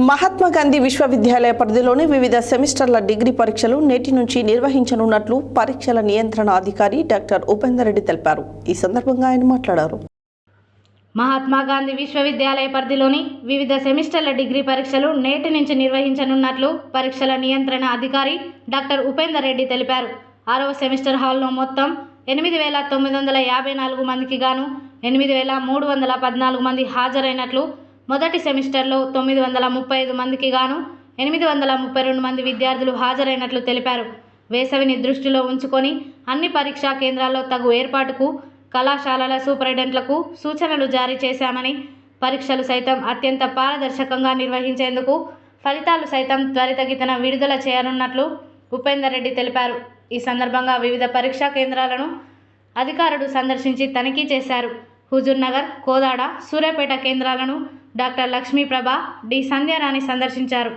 మహాత్మా గాంధీ విశ్వవిద్యాలయ పరిధిలోని వివిధ సెమిస్టర్ల డిగ్రీ పరీక్షలు నేటి నుంచి నిర్వహించనున్నట్లు పరీక్షల నియంత్రణ అధికారి డాక్టర్ ఉపేందర్ రెడ్డి తెలిపారు. ఈ సందర్భంగా ఆయన మాట్లాడారు. మహాత్మా గాంధీ విశ్వవిద్యాలయ పరిధిలోని వివిధ సెమిస్టర్ల డిగ్రీ పరీక్షలు నేటి నుంచి నిర్వహించనున్నట్లు పరీక్షల నియంత్రణ అధికారి డాక్టర్ ఉపేందర్ రెడ్డి తెలిపారు. ఆరవ సెమిస్టర్ హాల్లో మొత్తం ఎనిమిది వేల తొమ్మిది వందల యాభై నాలుగు మందికి గాను ఎనిమిది వేల మూడు వందల పద్నాలుగు మంది హాజరైనట్లు మొదటి సెమిస్టర్లో తొమ్మిది వందల ముప్పై ఐదు మందికి గాను ఎనిమిది వందల ముప్పై రెండు మంది విద్యార్థులు హాజరైనట్లు తెలిపారు. వేసవిని దృష్టిలో ఉంచుకొని అన్ని పరీక్షా కేంద్రాల్లో తగు ఏర్పాటుకు కళాశాలల సూపరింటెండెంట్లకు సూచనలు జారీ చేశామని పరీక్షలు సైతం అత్యంత పారదర్శకంగా నిర్వహించేందుకు ఫలితాలు సైతం త్వరితగితన విడుదల చేయనున్నట్లు ఉపేందర్ రెడ్డి తెలిపారు. ఈ సందర్భంగా వివిధ పరీక్షా కేంద్రాలను అధికారులు సందర్శించి తనిఖీ చేశారు. హుజూర్నగర్ కోదాడ సూర్యాపేట కేంద్రాలను డాక్టర్ లక్ష్మీప్రభ డి సంధ్యారాణి సందర్శించారు.